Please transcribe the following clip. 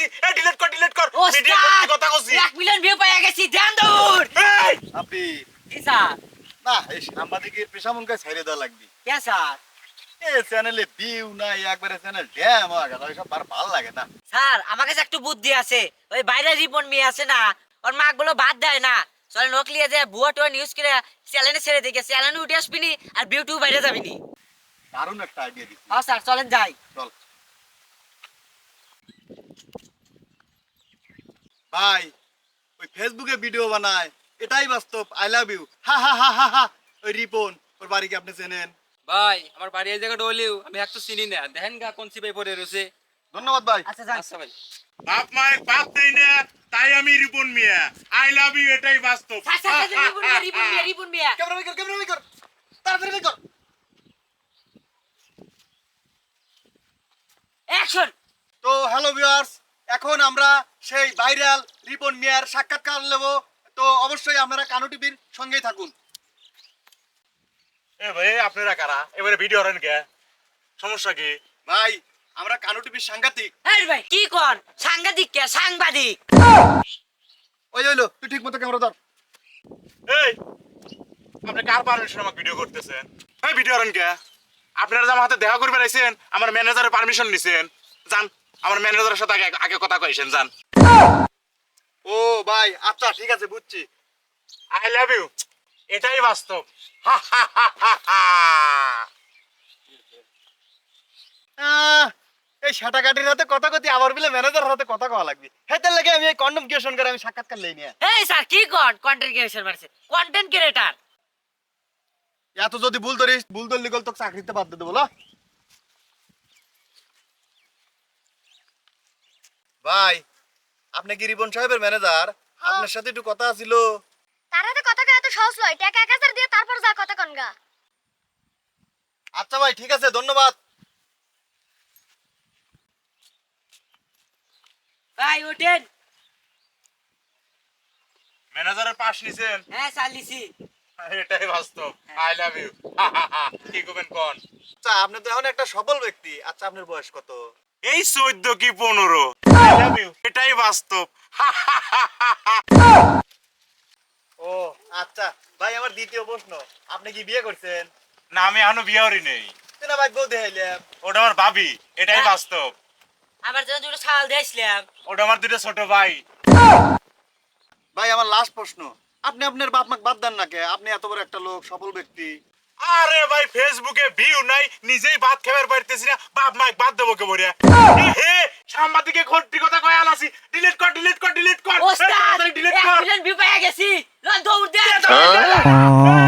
আছি এই ডিলিট কর ডিলিট কর। মিডিয়া কথা কইছি এক মিলিয়ন ভিউ পাইয়া গেছি ধ্যান দৌড় এই! আপনি কি স্যার? না এই সাংবাদিকের পেশা মনকে ছেড়ে দেওয়া লাগবে। কে স্যার? এ চ্যানেলে ভিউ নাই একবারে চ্যানেল ড্যাম হয়ে গেল এসব আর ভালো লাগে না। স্যার আমার কাছে একটু বুদ্ধি আছে। ওই বাইরে রিপন মেয়ে আছে না ওর মা গুলো বাদ দেয় না। চলে নকলিয়ে যে বুয়া টুয়া নিউজ করে চ্যানেলে ছেড়ে দিকে চ্যানেলে উঠে আসবি নি আর বিউটিউ বাইরে যাবি নি। দারুণ একটা আইডিয়া দিচ্ছি। হ্যাঁ স্যার চলেন যাই। চল। ভাই ওই ফেসবুকে ভিডিও বানায়। এটাই বাস্তব। আই লাভ ইউ হা হা হা হা হা। ওই রিপন ওর বাড়ি কি আপনি চেনেন? ভাই আমার বাড়ি এই জায়গাটা হলেও আমি এক তো চিনি না। দেখেন গা কোন সিপাই পড়ে রয়েছে। ধন্যবাদ ভাই। আচ্ছা আচ্ছা ভাই। বাপ মায়ের বাপ দেই না তাই আমি Ripon Mia. I love you এটাই বাস্তব। Sir sir, Ripon Mia Ripon Mia camera বের কর ক্যামেরা বের কর তাড়াতাড়ি বের কর অ্যাকশন তো হ্যালো ভিউয়ার্স এখন আমরা সেই ভাইরাল রিপন মিয়ার সাক্ষাৎকার নেব। তো অবশ্যই আপনারা কানু টিভির সঙ্গেই থাকুন। এ ভাই আপনারা কারা? এবারে ভিডিও হরেন কে? সমস্যা কি? ভাই আমরা কানু টিভির সাংঘাতিক। এই ভাই কি কোন? সাংবাদিক কে? সাংবাদিক। ওই হইল তুই ঠিক মতো ক্যামেরা ধর। এই আপনি কার পারমিশন আমাকে ভিডিও করতেছেন? এই ভিডিও হরেন কে? আপনারা যে আমার হাতে দেখা করবে আইছেন আমার ম্যানেজারের পারমিশন নিছেন। যান। আমার ম্যানেজারের সাথে আগে আগে কথা কইছেন যান। ও ভাই আচ্ছা ঠিক আছে বুঝছি। আই লাভ ইউ এটাই বাস্তব। হা এই সাটাকাটির হাতে কথা কথি আবার বলে ম্যানেজার হাতে কথা কওয়া লাগবে। হেতে লাগে আমি এই কন্ডম কিউশন করে আমি সাক্ষাৎকার লই নিয়ে। এই স্যার কি কন? কন্টেন্ট ক্রিয়েশন মারছে কন্টেন্ট ক্রিয়েটর এত যদি ভুল ধরিস ভুল ধরলি গল তোকে চাকরিতে বাদ দিয়ে দেবো ভাই আপনি কি রিপন সাহেবের ম্যানেজার আপনার সাথে একটু কথা ছিল তার হাতে কথা কয়ে এত সহজ লয় টাকা এক হাজার দিয়ে তারপর যা কথা কনগা আচ্ছা ভাই ঠিক আছে ধন্যবাদ। ভাই ওঠেন ম্যানেজারের পাশ নিছেন? হ্যাঁ চালিছি এটাই বাস্তব। আই লাভ ইউ কি করবেন কোন? আচ্ছা আপনি তো এখন একটা সফল ব্যক্তি। আচ্ছা আপনার বয়স কত? এই চোদ্দ কি পনেরো? এটাই বাস্তব। ও আচ্ছা। ভাই আমার দ্বিতীয় প্রশ্ন। আপনি কি বিয়ে করছেন? না আমি এখনও বিয়ে করি নেই। না ভাই বউ দেখাইলাম ওটা আমার ভাবি। এটাই বাস্তব। আমার জন্য দুটো ছাল দিয়েছিলাম ওটা আমার দুটো ছোট ভাই। ভাই আমার লাস্ট প্রশ্ন। আপনি আপনার বাপ মাকে বাদ দেন না কে? আপনি এত বড় একটা লোক সফল ব্যক্তি। আরে ভাই ফেসবুকে ভিউ নাই। নিজেই ভাত খাবার পারতেছি না। বাপ মাইক বাদ দেবো কে বলিয়া হে সাংবাদিকে খোট্টি কথা কয়ে আলাসি। ডিলিট কর ডিলিট কর ডিলিট কর। ওস্তাদ ডিলিট কর। মিলিয়ন ভিউ পাইয়া গেছি দৌড় দে দে।